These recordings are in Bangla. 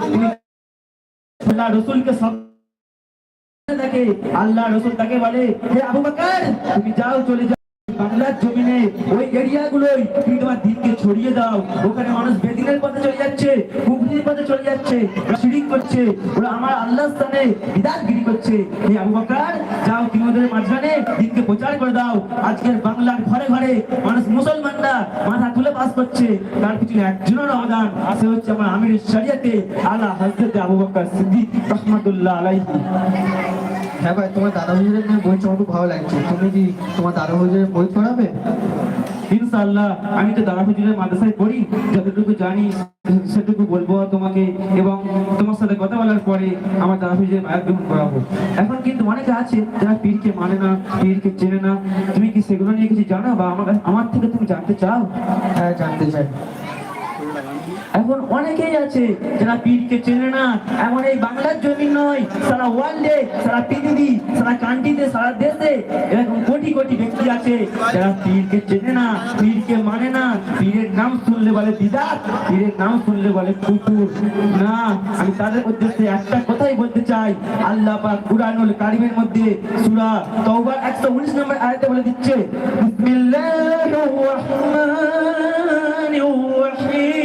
তুমি আল্লাহ রসুলকে সব আল্লাহ রসুল তাকে বলে, হে আবু বকর, তুমি যাও, চলে যাও। বাংলার জমিনে ওই এরিয়া গুলোই তুমি তোমার দিনকে ছড়িয়ে দাও। ওখানে মানুষ বেদিনের পথে চলে যাচ্ছে, কুফরির পথে চলে যাচ্ছে করছে, ওরা আমার আল্লাহ স্থানে বিদাতগিরি করছে। বকর, যাও তুমি ওদের মাঝখানে দিনকে প্রচার করে দাও। আজকের বাংলার ঘরে ঘরে মানুষ মুসলমানরা মাথা তুলে বাস করছে। তার পিছনে একজনের অবদান, সে হচ্ছে আমার আমির শরিয়াতে আলা বকর সিদ্দিক আলাইহি। হ্যাঁ ভাই তোমার দাদা হুজুরের বই আমার খুব ভালো লাগছে। তুমি কি তোমার দাদা হুজুরের বই পড়াবে? ইনশাআল্লাহ আমি তো দাদা হুজুরের মাদ্রাসায় পড়ি যতটুকু জানি সেটুকু বলব তোমাকে এবং তোমার সাথে কথা বলার পরে আমার দাদা হুজুরের মায়ের গ্রহণ করাবো এখন কিন্তু অনেকে আছে যারা পীরকে মানে না পীরকে চেনে না। তুমি কি সেগুলো নিয়ে কিছু জানো বা আমার আমার থেকে তুমি জানতে চাও? হ্যাঁ জানতে চাই। এখন অনেকেই আছে যারা পীরকে চেনে না, এমন এই বাংলার জমি নয়, সারা ওয়ার্ল্ডে সারা পৃথিবী, সারা কান্ট্রিতে সারা দেশে এরকম কোটি কোটি ব্যক্তি আছে যারা পীরকে চেনে না পীরকে মানে না। পীরের নাম শুনলে বলে দিদার পীরের নাম শুনলে বলে কুকুর। না, আমি তাদের উদ্দেশ্যে একটা কথাই বলতে চাই। আল্লাহ পাক কুরআনুল কারিমের মধ্যে সূরা তওবার 119 নম্বর আয়াতে বলে দিচ্ছে, বিসমিল্লাহির রহমানির রহিম।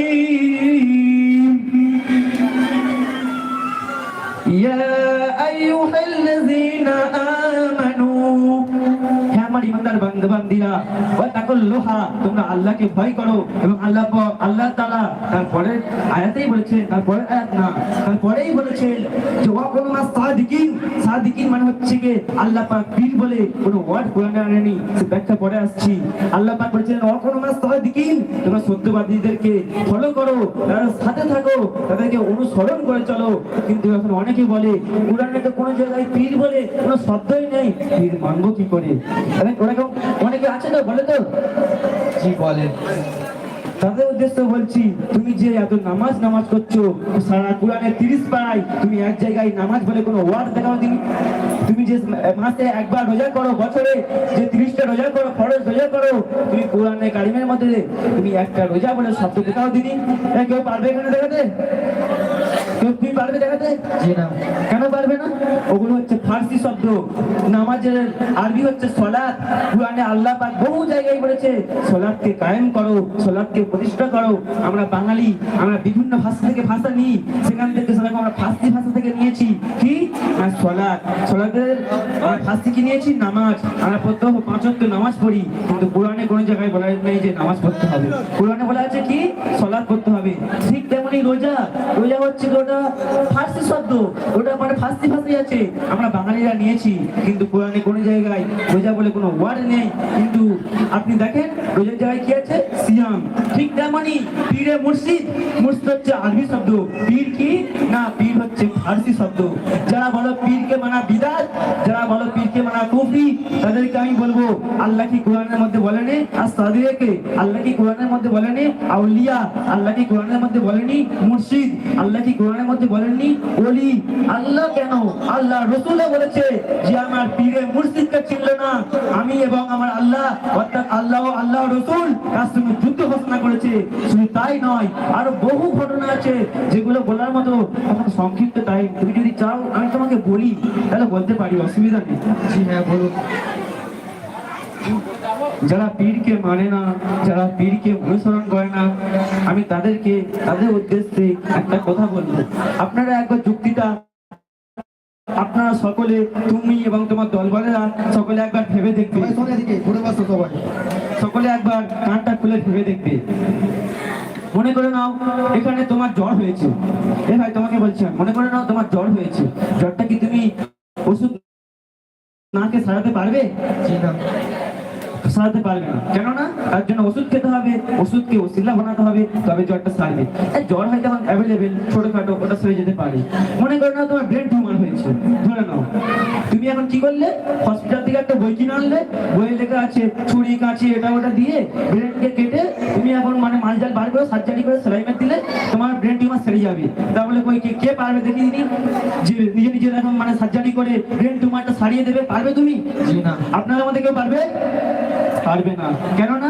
يا أيها الذين آمنوا আমার ইমানদার বান্দা বান্দিরা ওয়াতাকুল্লাহা তোমরা আল্লাহকে ভয় করো এবং আল্লাহ আল্লাহ তাআলা তারপরে আয়াতেই বলেছেন তারপরে আয়াত না তারপরেই বলেছেন যে ওয়াকুনু মাস সাদিকিন। সাদিকিন মানে হচ্ছে কি? আল্লাহ পাক বলে কোনো ওয়ার্ড কোরআনে আনেনি, সে ব্যাখ্যা পরে আসছি। আল্লাহ পাক বলেছেন ওয়াকুনু মাস সাদিকিন, তোমরা সত্যবাদীদেরকে ফলো করো তাদের সাথে থাকো, তাদেরকে অনুসরণ করে চলো। কিন্তু এখন অনেকে বলে, কোরআনে তো কোনো জায়গায় পীর বলে কোনো শব্দই নেই। পীর মানবো কি করে? অনেকে আছে তো বলে তো? জি তাদের উদ্দেশ্যে বলছি তুমি যে এত নামাজ নামাজ করছ সারা কোরআনের তিরিশ পাড়ায় তুমি এক জায়গায় নামাজ বলে কোনো ওয়ার্ড দেখাও দিনি? তুমি যে মাসে একবার রোজা করো বছরে যে তিরিশটা রোজা করো ফরজ রোজা করো তুমি কোরআনের কারিমের মধ্যে তুমি একটা রোজা বলে শব্দ দেখাও দিনি? কেউ পারবে এখানে দেখাতে? তুমি পারবে দেখাতে? জি না। কেন পারবে না? ওগুলো হচ্ছে ফার্সি শব্দ। নামাজের আরবি হচ্ছে সলাৎ। কোরআনে আল্লাহ পাক বহু জায়গায় বলেছে, সলাৎকে কায়েম করো, সলাৎকে প্রতিষ্ঠা করো। আমরা বাঙালি, আমরা বিভিন্ন ভাষা থেকে ভাষা নিই। সেখান থেকে সেরকম আমরা ফার্সি ভাষা থেকে নিয়েছি। কি? না, সলাৎ। সলাতের ফার্সি কি নিয়েছি? নামাজ। আমরা প্রত্যহ পাঁচ নামাজ পড়ি। কিন্তু কোরআনে কোনো জায়গায় বলা নেই যে নামাজ পড়তে হবে। কোরআনে বলা আছে কি? সলাৎ করতে হবে। রোজা রোজা হচ্ছে কি ওটা ফার্সি শব্দ, ওটা মানে ফার্সি ভাষাই আছে। আমরা বাঙালিরা নিয়েছি, কিন্তু কোরআনে কোনো জায়গায় রোজা বলে কোনো ওয়ার্ড নেই। কিন্তু আপনি দেখেন, রোজার জায়গায় কি আছে? সিয়াম। ঠিক তেমনি পীরে মুর্শিদ মুর্শিদ হচ্ছে আরবি শব্দ। পীর কি? না, পীর হচ্ছে ফার্সি শব্দ। যারা বলো পীরকে মানা বিদাত, যারা বলো পীরকে মানা কুফরি, তাদেরকে আমি বলব, আল্লাহ কি কোরআনের মধ্যে বলেনি? আর সাদিয়াকে আল্লাহ কি কোরআনের মধ্যে বলেনি? আউলিয়া, আল্লাহ কি কোরআনের মধ্যে বলেনি? মুর্শিদ, আল্লাহ কি কোরআনের মধ্যে বলেননি? ওলি, আল্লাহ কেন? আল্লাহ রসুলে বলেছে যে আমার পীরে মুর্শিদকে চিনল না। আমি এবং আমার আল্লাহ, অর্থাৎ আল্লাহ আল্লাহ রসুল তার সঙ্গে যুদ্ধ ঘোষণা করেছে। শুধু তাই নয়, আরও বহু ঘটনা আছে যেগুলো বলার মতো এখন সংক্ষিপ্ত তাই তুমি যদি চাও, আমি তোমাকে বলি, তাহলে বলতে পারি, অসুবিধা নেই। জি হ্যাঁ বলুন। যারা পীরকে মানে না যারা পীরকে অনুসরণ করে না আমি তাদেরকে তাদের উদ্দেশ্যে একটা কথা বলব। আপনারা একবার যুক্তিটা আপনারা সকলে তুমি এবং তোমার দলবলেরা সকলে একবার ভেবে দেখবে। সকলে একবার কানটা খুলে ভেবে দেখবে। মনে করে নাও এখানে তোমার জ্বর হয়েছে। এ ভাই তোমাকে বলছি মনে করে নাও তোমার জ্বর হয়েছে। জ্বরটা কি তুমি ওষুধ নাকে সারাতে পারবে? জি না সারাতে পারবে না কেননা তার জন্য ওষুধ খেতে হবে ওষুধকে ওসিলা বানাতে হবে তবে জ্বরটা সারবে। জ্বর হয়তো এখন অ্যাভেলেবেল ছোটখাটো ওটা সরে যেতে পারে। মনে করো না তোমার ব্রেন টিউমার হয়েছে ধরে নাও। তুমি এখন কি করলে? হসপিটাল থেকে একটা বই কিনে আনলে বইয়ে লেখা আছে ছুরি কাঁচি এটা ওটা দিয়ে ব্রেনকে কেটে তুমি এখন মানে মালজাল বার করে সার্জারি করে সেলাই মেরে দিলে তোমার ব্রেন টিউমার সেরে যাবে। তাহলে কই কে কে পারবে দেখি দিনি যে নিজে নিজে এখন মানে সার্জারি করে ব্রেন টিউমারটা সারিয়ে দেবে পারবে তুমি? জি না। আপনাদের মধ্যে কেউ পারবে? পারবে না। কেননা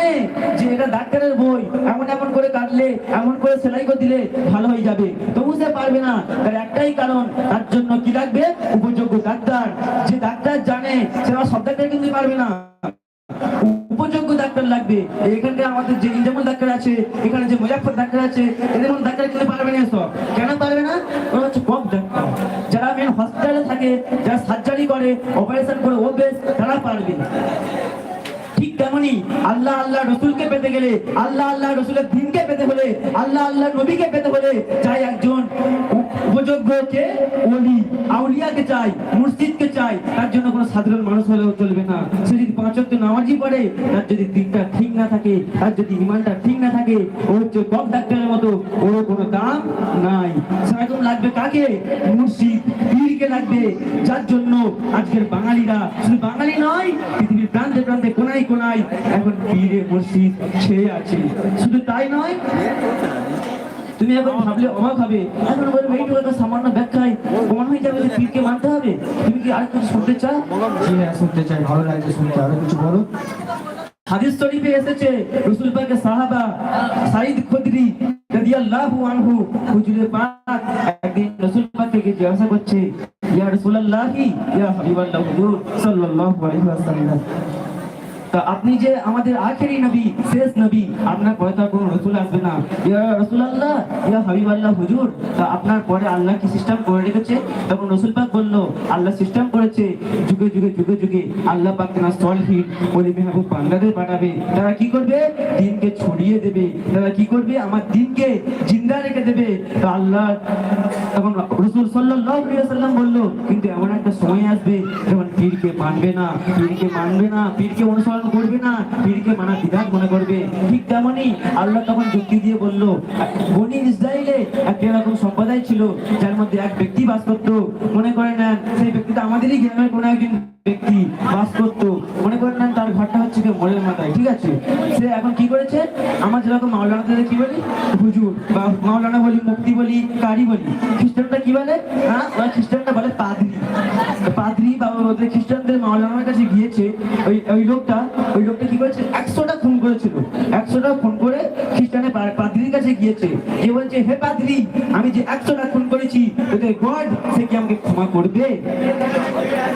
জানে যে এটা ডাক্তারের বই। এমন এমন করে কাটলে, এমন করে সেলাই করে দিলে ভালো হয়ে যাবে। তবু সে পারবে না। তার একটাই কারণ, তার জন্য কি লাগবে? উপযোগ্য ডাক্তার। যে ডাক্তার জানে সেটা সব ডাক্তার কিন্তু পারবে না। উপযোগ্য ডাক্তার লাগবে। এখানকার আমাদের যে ইন্টারমল ডাক্তার আছে, এখানে যে মুজাফর ডাক্তার আছে এদের ডাক্তার কিন্তু পারবে না সব। কেন পারবে না? ওরা হচ্ছে কম ডাক্তার। যারা মেন হসপিটালে থাকে, যারা সার্জারি করে অপারেশন করে ও বেশ তারা পারবে। ঠিক তেমনি আল্লাহ আল্লাহ রসুলকে পেতে গেলে, আল্লাহ আল্লাহ রসুলের দিনকে পেতে হলে, আল্লাহ আল্লাহ নবীকে পেতে হলে চাই একজন উপযোগ্যকে আউলিয়াকে চাই চাই। তার জন্য কোনো সাধারণ মানুষ হলেও চলবে না। সে যদি পাঁচ ওয়াক্ত নামাজি পড়ে, তার যদি দিনটা ঠিক না থাকে, তার যদি ইমানটা ঠিক না থাকে, ও হচ্ছে কম ডাক্তারের মতো, ওর কোনো দাম নাই। সেরকম লাগবে কাকে? মুর্শিদ। পীরকে লাগবে। যার জন্য আজকের বাঙালিরা, শুধু বাঙালি নয়, পৃথিবীর প্রান্তে প্রান্তে কোনায় কোনায় এখন পীরে মসজিদ ছেয়ে আছে। শুধু তাই নয় তুমি এখন ভাবলে অবাক হবে। এখন বলবে এইটুকু একটা সামান্য ব্যাখ্যায় প্রমাণ হয়ে যাবে যে পীরকে মানতে হবে? তুমি কি আর কিছু শুনতে চাও? জি হ্যাঁ শুনতে চাই। ভালো লাগছে শুনতে। আরও কিছু বলো। হাদিস শরীফে এসেছে রাসূল পাকের সাহাবা সাইদ খুদরি রাদিয়াল্লাহু আনহু হুজুরে পাক একদিন রাসূল পাককে জিজ্ঞাসা করছে ইয়া রাসূলুল্লাহি ইয়া হাবিবাল্লাহ হুজুর সাল্লাল্লাহু আলাইহি ওয়াসাল্লাম। আপনি যে আমাদের আখেরি নবী, শেষ নবী, আপনার পরে তো কোনো রসুল আসবে না। ইয়া রাসূলুল্লাহ, ইয়া হাবিবাল্লাহ, হুজুর, তা আপনার পরে আল্লাহ কি সিস্টেম করে রেখেছে? তখন রসুল পাক বলল, আল্লাহ সিস্টেম করেছে, যুগে যুগে যুগে যুগে আল্লাহ পাক না সলহিট বলে মেহবুব বান্দাদের পাঠাবে তারা কি করবে? দিনকে ছড়িয়ে দেবে। তারা কি করবে? আমার দিনকে জিন্দা রেখে দেবে। তো আল্লাহ তখন রসুল সাল্লাম বলল, কিন্তু এমন একটা সময় আসবে যখন পীরকে মানবে না, পীরকে মানবে না, পীরকে অনুসরণ করবে না, পীরকে মানা বিধান মনে করবে। ঠিক তেমনই আল্লাহ তখন যুক্তি দিয়ে বলল, বনি ইসরায়েলে একটা এরকম সম্প্রদায় ছিল, যার মধ্যে এক ব্যক্তি বাস করতো। মনে করে না সেই ব্যক্তিটা আমাদেরই গ্রামের কোনো একজন ব্যক্তি বাস করতো মনে করেন না, তার ঘরটা হচ্ছে কি মলের মাথায়, ঠিক আছে? সে এখন কি করেছে? আমার যেরকম মাওলানাদের কি বলি? হুজুর, বা মাওলানা বলি মুক্তি বলি, কারি বলি। খ্রিস্টানটা কি বলে? হ্যাঁ? খ্রিস্টানটা বলে পাদ্রি পাদ্রি বা ওদের খ্রিস্টানদের মাওলানার কাছে গিয়েছে, ওই ওই লোকটা ওই লোকটা কি করেছে? একশোটা খুন করেছিল। একশোটা খুন করে খ্রিস্টানের পাদ্রির কাছে গিয়েছে। যে বলছে, হে পাদ্রি, আমি যে একশোটা খুন করেছি ওদের গড, সে কি আমাকে ক্ষমা করবে?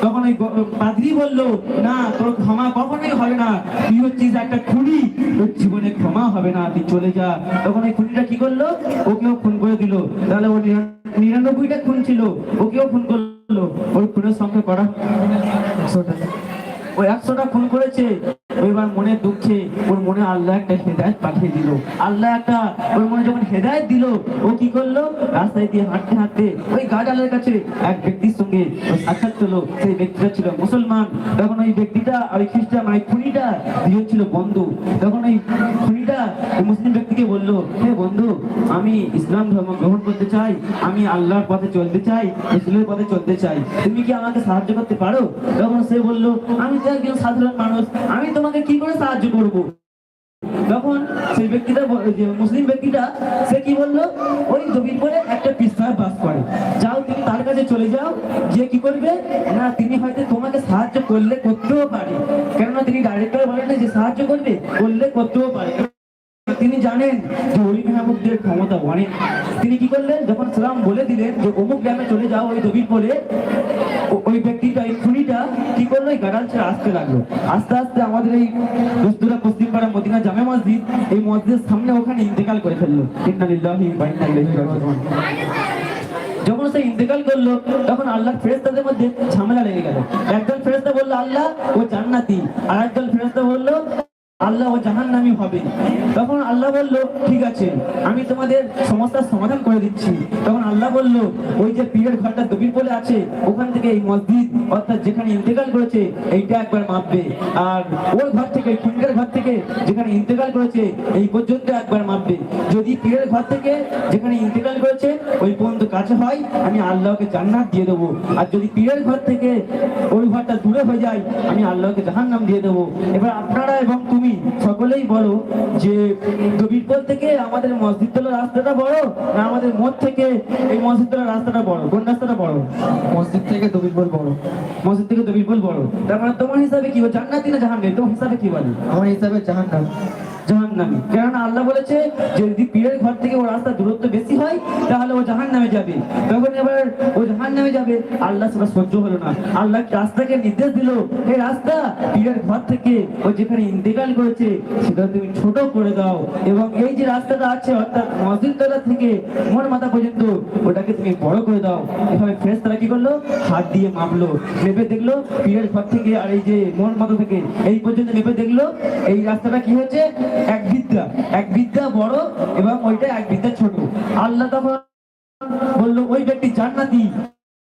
তখন ওই পাদ্রি বলল, না, তোর ক্ষমা কখনোই হবে না। তুই হচ্ছিস একটা খুনি। তোর জীবনে ক্ষমা হবে না, তুই চলে যা। তখন ওই খুনিটা কি করল? ওকেও খুন করে দিল। তাহলে ও নিরা- নিরানব্বইটা খুন ছিল। ওকেও খুন করল। ওর খুনের সঙ্গে করা। একশোটা। ওই একশোটা খুন করেছে। এবার মনে দুঃখে, ওর মনে আল্লাহ একটা হেদায়ত পাঠিয়ে দিল। আল্লাহ একটা, ওর মনে যখন হেদায়ত দিল, ও কি করল? রাস্তায় দিয়ে হাঁটতে হাঁটতে ওই কাছে এক ব্যক্তির সঙ্গে সাক্ষাৎ সেই ব্যক্তিটা ছিল মুসলমান। তখন ওই ব্যক্তিটা ওই খ্রিস্টান মানে খুনিটা দুজন ছিল বন্ধু। তখন ওই খুনিটা মুসলিম ব্যক্তিকে বলল, হে বন্ধু, আমি ইসলাম ধর্ম গ্রহণ করতে চাই। আমি আল্লাহর পথে চলতে চাই ইসলামের পথে চলতে চাই। তুমি কি আমাকে সাহায্য করতে পারো? তখন সে বলল, আমি তো একজন সাধারণ মানুষ। আমি তোমাকে কি করে সাহায্য করব? তখন সেই ব্যক্তিটা যে মুসলিম ব্যক্তিটা, সে কি বলল? ওই জমির পরে একটা পিস্তায় বাস করে। যাও তুমি তার কাছে চলে যাও যে কি করবে? না, তিনি হয়তো তোমাকে সাহায্য করলে করতেও পারে। কেননা তিনি ডাইরেক্টর বলেন যে সাহায্য করবে, করলে করতেও পারে। তিনি জানেন যে ওলি মেহবুবদের ক্ষমতা অনেক। তিনি কি করলেন? যখন সালাম বলে দিলেন যে অমুক গ্রামে চলে যাও ওই দবির পরে ওই ব্যক্তিটা খুনিটা কি করল? এই ছেড়ে আসতে লাগল। আস্তে আস্তে আমাদের এই দোস্তুরা পশ্চিমপাড়া মদিনা জামে মসজিদ, এই মসজিদের সামনে ওখানে ইন্তেকাল করে ফেলল। যখন সে ইন্তেকাল করল, তখন আল্লাহ ফেরেস্তাদের মধ্যে ঝামেলা লেগে গেল। একদল ফেরেস্তা বলল, আল্লাহ, ও জান্নাতি। আর একদল ফেরেস্তা বলল আল্লাহ ও জাহান্নামি হবে। তখন আল্লাহ বলল, ঠিক আছে, আমি তোমাদের সমস্যার সমাধান করে দিচ্ছি। তখন আল্লাহ বলল, ওই যে পীরের ঘরটা দবির বলে আছে, ওখান থেকে এই মসজিদ, অর্থাৎ যেখানে ইন্তেকাল করেছে, এইটা একবার মাপবে। আর ওর ঘর থেকে খুনকার ঘর থেকে যেখানে ইন্তেকাল করেছে, এই পর্যন্ত একবার মাপবে। যদি পীরের ঘর থেকে যেখানে ইন্তেকাল করেছে, ওই পর্যন্ত কাছে হয়, আমি আল্লাহকে জান্নাত দিয়ে দেবো। আর যদি পীরের ঘর থেকে ওই ঘরটা দূরে হয়ে যায়, আমি আল্লাহকে জাহান্নাম দিয়ে দেবো। এবার আপনারা এবং তুমি সকলেই বলো যে দবিরপুর থেকে আমাদের মসজিদতলা রাস্তাটা বড় না আমাদের মোড় থেকে এই মসজিদ তোলার রাস্তাটা বড়? কোন রাস্তাটা বড়? মসজিদ থেকে দবিরপুর বড়। মসজিদ থেকে দবিরপুর বড়। তার মানে তোমার হিসাবে কি জান্নাতি না জাহান্নামী তোমার হিসাবে কি বলে? আমার হিসাবে জাহান নাম জাহান্নামী। কেননা আল্লাহ বলেছে যে যদি পীরের ঘর থেকে ও রাস্তা দূরত্ব বেশি হয়, তাহলে ও জাহান নামে যাবে। তখন এবার ও জাহান নামে যাবে। আল্লাহ সেটা সহ্য হলো না। আল্লাহ রাস্তাকে নির্দেশ দিল? এই রাস্তা, পীরের ঘর থেকে ও যেখানে ইন্তেকাল করেছে, সেটা তুমি ছোট করে দাও। এবং এই যে রাস্তাটা আছে, অর্থাৎ মসজিদ তলা থেকে মোর মাথা পর্যন্ত, ওটাকে তুমি বড় করে দাও। এভাবে ফ্রেশ তারা কি করল? হাত দিয়ে মাপলো। মেপে দেখল, পীরের ঘর থেকে আর এই যে মোর মাথা থেকে, এই পর্যন্ত মেপে দেখল, এই রাস্তাটা কি হচ্ছে এক বিদ্যা এক বিদ্যা বড় এবং ওইটা এক বিদ্যা ছোট। আল্লাহ তখন বলল, ওই ব্যক্তি জান্নাতি।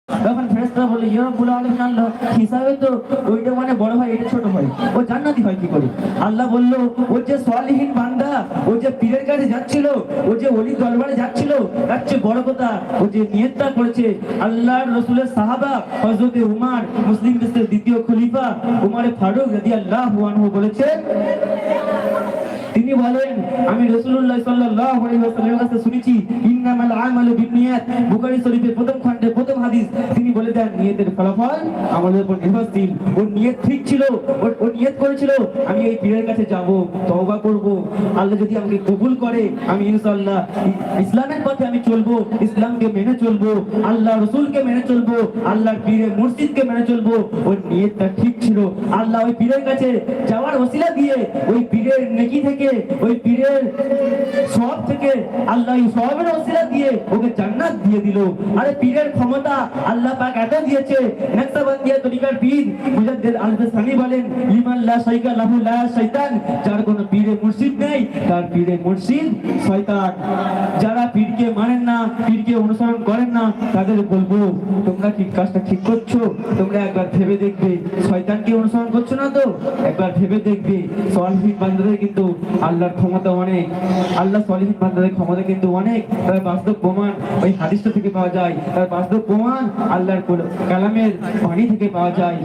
তখন ফেরেশতারা বলল, ইয়া রাব্বুল আলামিন, আল্লাহ, হিসাবে তো ওইটা মানে বড় হয়, এটা ছোট হয়। ও জান্নাতি হয় কি করে? আল্লাহ বলল, ও যে সলিহীন বান্দা, ও যে পীরের কাছে যাচ্ছিল, ও যে ওলি দরবারে যাচ্ছিল, তার চেয়ে বড় কথা, ও যে নিয়তটা করেছে, আল্লাহর রসুলের সাহাবা, হযরতে উমার, মুসলিম বিশ্বের দ্বিতীয় খলিফা, উমারে ফারুক রাদিয়াল্লাহু আনহু বলেছেন তিনি বলেন, আমি রাসূলুল্লাহ সাল্লাল্লাহু কাছে শুনেছি শরীফের প্রথম প্রথম হাদিস, তিনি বলে দেন, নিয়তের ফলাফল আমাদের উপর নির্ভরশীল। ওর নিয়ত ঠিক ছিল নিয়ত করেছিল, আমি এই পীরের কাছে যাব করব। আল্লাহ যদি আমাকে কবুল করে, আমি ইসলামের পথে আমি চলবো, ইসলামকে মেনে চলবো আল্লাহ রসুলকে মেনে চলবো, আল্লাহর পীরের মেনে চলবো ওর নিয়তটা ঠিক ছিল। আল্লাহ ওই পীরের কাছে যাওয়ার ওসিলা দিয়ে, ওই পীরের নেকি থেকে ওই পীরের সব থেকে আল্লাহ সবের ওসিলা দিয়ে ওকে জান্নাত দিয়ে দিল। আরে পীরের ক্ষমতা আল্লাহ পাক এত দিয়েছে নকশবন্দিয়া তরিকার পীর মুজাদ্দিদ আল-হাসানি বলেন লিমান লা শাইকা লাহু লা শয়তান যার কোনো পীরে মুর্শিদ নেই, তার পীরে মুর্শিদ শয়তান। যারা পীরকে মানেন না, পীরকে অনুসরণ করেন না, তাদের বলব, তোমরা ঠিক কাজটা ঠিক করছ? তোমরা একবার ভেবে দেখবে, শয়তানকে অনুসরণ করছ না তো? একবার ভেবে দেখবে। সলিহীন বান্দাদের কিন্তু আল্লাহর ক্ষমতা অনেক। আল্লাহ সলিহীন বান্দাদের ক্ষমতা কিন্তু অনেক। তার বাস্তব প্রমাণ ওই হাদিসটা থেকে পাওয়া যায়। তার বাস্তব প্রমাণ আল্লাহর কালামের বাণী থেকে পাওয়া যায়।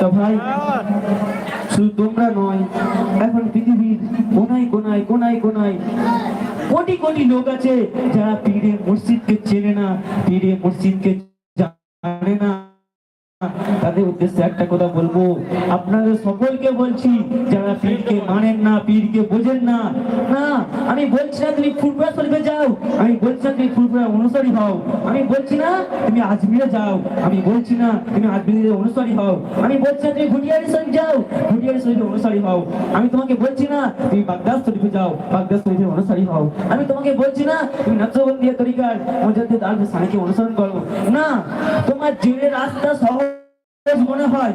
তো ভাই, শুধু তোমরা নয়, এখন পৃথিবীর কোনায় কোনায় কোনায় কোনায় কোটি কোটি লোক আছে যারা পীরে মসজিদকে চেনে না, পীরে মসজিদকে জানে না। তাদের উদ্দেশ্যে একটা কথা বলব। আপনাদের সকলকে বলছি, যারা পীরকে মানেন না, পীরকে বোঝেন না না, আমি বলছি না তুমি ফুরফুরা শরীফে যাও, আমি বলছি না তুমি ফুরফুরা অনুসারী হও, আমি বলছি না তুমি আজমিরে যাও, আমি বলছি না তুমি আজমিরের অনুসারী হও, আমি বলছি না তুমি ভুটিয়ারি শরীফ যাও, ভুটিয়ারি শরীফের অনুসারী হও, আমি তোমাকে বলছি না তুমি বাগদাদ শরীফে যাও, বাগদাদ শরীফের অনুসারী হও, আমি তোমাকে বলছি না তুমি নকশবন্দিয়া তরিকার মুজাদ্দিদ আল সানিকে অনুসরণ করো, না, তোমার যে রাস্তা সহজ মনে হয়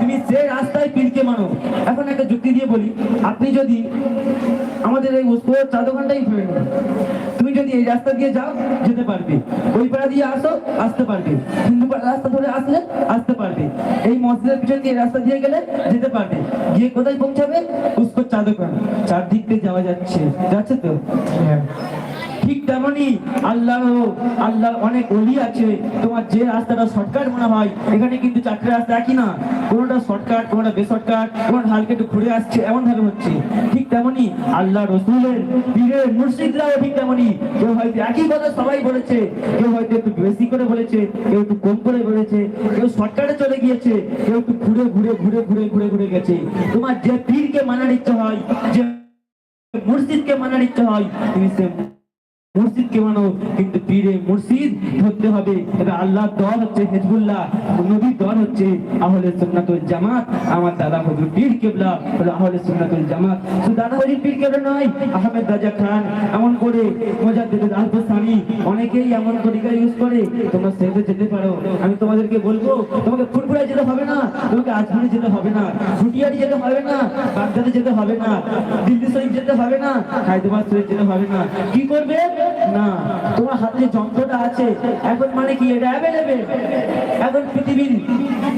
তুমি সেই রাস্তায় পীরকে মানো এখন একটা যুক্তি দিয়ে বলি, আপনি যদি আমাদের এই উস্কোর চা দোকানটাই ধরে নিন, তুমি যদি এই রাস্তা দিয়ে যাও, যেতে পারবে। ওই পাড়া দিয়ে আসো, আসতে পারবে। হিন্দু রাস্তা ধরে আসলে আসতে পারবে। এই মসজিদের পিছন দিয়ে রাস্তা দিয়ে গেলে যেতে পারবে। গিয়ে কোথায় পৌঁছাবে? উস্কোর চা দোকান চারদিক দিয়ে যাওয়া যাচ্ছে। যাচ্ছে তো? হ্যাঁ। ঠিক তেমনি আল্লাহ আল্লাহ অনেক অলি আছে। তোমার যে রাস্তাটা শর্টকাট মনে হয়, এখানে কিন্তু চারটে রাস্তা একই না। কোনোটা শর্টকাট কোনোটা বেশর্টকাট কোনোটা হালকা একটু ঘুরে আসছে, এমন ভাবে হচ্ছে। ঠিক তেমনি আল্লাহ রসুলের পীরের মুর্শিদরাও ঠিক তেমনি কেউ হয়তো একই কথা সবাই বলেছে, কেউ হয়তো একটু বেশি করে বলেছে, কেউ একটু কম করে বলেছে, কেউ শর্টকাটে চলে গিয়েছে, কেউ একটু ঘুরে ঘুরে ঘুরে ঘুরে ঘুরে ঘুরে গেছে। তোমার যে পীরকে মানার ইচ্ছে হয়, যে মুর্শিদকে মানার ইচ্ছে হয় তুমি সে মসজিদকে মানো, কিন্তু পীরে মসজিদ ধরতে হবে। এটা আল্লাহর দল হচ্ছে হেজবুল্লাহ, নবীর দল হচ্ছে আহলে সুন্নাতুল জামাত। আমার দাদা হুজুর পীর কেবলা হলো আহলে সুন্নাতুল জামাত। শুধু দাদা হুজুর পীর কেবলা নয়, আহমেদ রাজা খান, এমন করে মোজাদ্দিদ আলফসানি অনেকেই এমন তরিকা ইউজ করে। তোমরা সেতে যেতে পারো। আমি তোমাদেরকে বলব, তোমাকে ফুরফুরায় যেতে হবে না, তোমাকে আজমিরে যেতে হবে না ভুটিয়ারি যেতে হবে না, বাগদাদে যেতে হবে না, দিল্লি শরীফ যেতে হবে না, হায়দ্রাবাদ শরীফ যেতে হবে না। কি করবে? না, তোমার হাতে যন্ত্রটা আছে, এখন মানে কি এটা অ্যাভেলেবেল এখন পৃথিবীর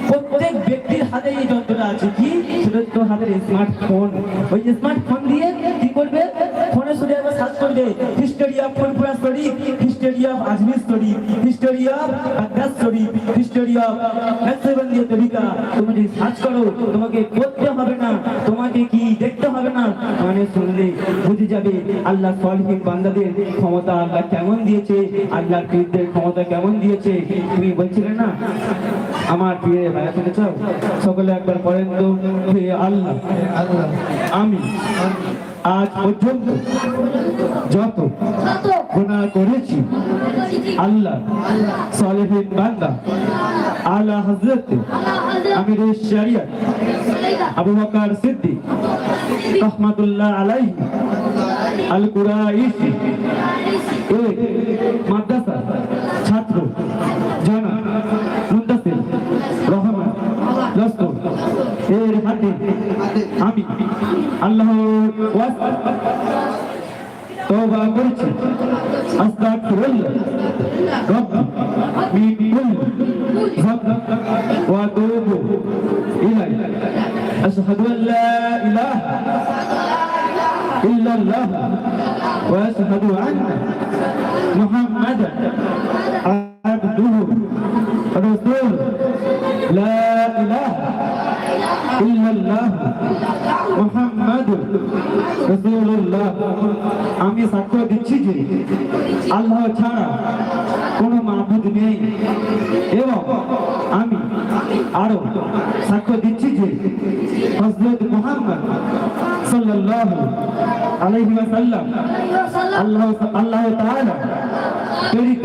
প্রত্যেক ব্যক্তির হাতে এই যন্ত্রটা আছে। কি? সেটা তোমার হাতের স্মার্টফোন ওই স্মার্টফোন দিয়ে কি করবে? ফোনে শুধু একবার সার্চ করবে history of Furfura Sharif history of Ajmer Sharif history of Baghdad Sharif history of Naqshbandiya তরিকা তুমি সার্চ করো, তোমাকে পড়তে হবে না, তোমাকে কি দেখতে হবে না? মানে শুনলে বুঝে যাবে আল্লাহ সলহীন বান্দাদের ক্ষমতা আল্লাহ কেমন দিয়েছে, আল্লাহর পীরদের ক্ষমতা কেমন দিয়েছে। তুমি বলছিলে না? আমার প্রিয় ভাইয়া শুনে চাও সকলে একবার পড়েন তো আল্লাহ, আমি আজ পর্যন্ত যত গুনাহ করেছি। আল্লাহ, সালেহিন বান্দা। আলা হযরত আমির শরিয়ত, আবু বকর সিদ্দিক, রহমাতুল্লাহ আলাইহি, আল কুরাইশি এক মাদ্রাসা ছাত্র জানা মুন্তাসির রহমান লস্কর এর হাতে আমি আল্লাহর ওয়াস্তে توبة قلت أستغفر الله. رب من كل ذنب وأتوب إليه. أشهد أن لا إله إلا الله وأشهد أن محمدا عبده رسول لا إله إلا الله محمد رسول আমি সাক্ষ্য দিচ্ছি যে আল্লাহ ছাড়া কোনো মাহবুদ নেই। এবং আমি আরও সাক্ষ্য দিচ্ছি যে হযরত মুহাম্মদ সাল্লাল্লাহু আলাইহি ওয়াসাল্লাম আল্লাহ আল্লাহ তাআলা প্রেরিত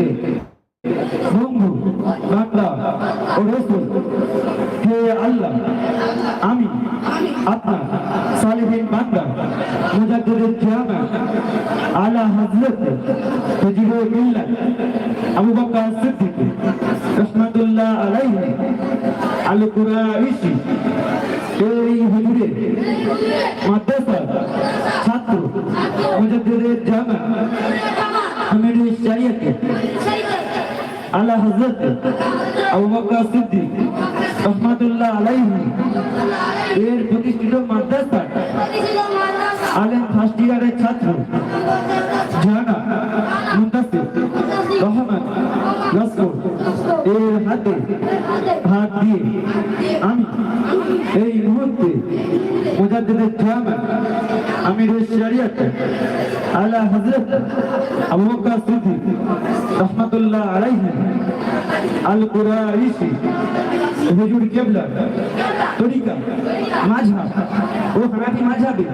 বন্ধু বান্দা ও রসুল হে আল্লাহ আমি আপনার সালেহিন বান্দা মুজাদ্দিদুল জামা আলা হযরত ফজিলুল মিল্লাত আবু বকর সিদ্দিক রহমাতুল্লাহ আলাইহি আল কুরাইশি এই হুজুরের মাদ্রাসা ছাত্র মুজাদ্দিদুল জামা আমির শরিয়ত আলা হযরত আবু বকর সিদ্দিক রহমাতুল্লাহ এর প্রতিষ্ঠিত মাদ্রাসা আলেম ফার্স্ট ইয়ারের ছাত্র আমি এই মুহূর্তে মুজাদ্দিদের জামা আমির শরিয়ত আলা হযরত আবু বকর সিদ্দিক রহমাতুল্লাহ আলাইহি, আল কুরাইশি, হুজুর কেবলা, তরিকা, মাঝহাব, ও হানাফি মাঝহাবে,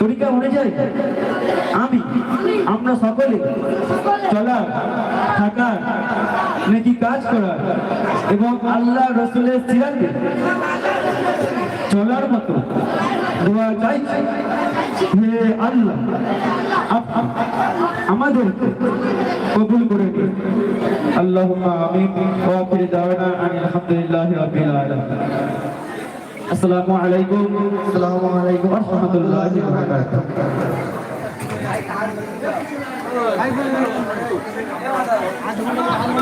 তরিকা অনুযায়ী আমি, আমরা সকলে চলার, থাকার নাকি কাজ করার? এবং আল্লাহ রসুলের সিরাতে চলার মতো দোয়া চাইছি হে আল্লাহ আমাদের কবুল করে দিন আল্লাহুম্মা আমিন। ওয়া আখির দাওয়ানা আনিল রাব্বিল আলামিন। আসসালামু আলাইকুম। আসসালামু আলাইকুম। ওয়া রাহমাতুল্লাহি ওয়া বারাকাতুহু বারাকাতুহু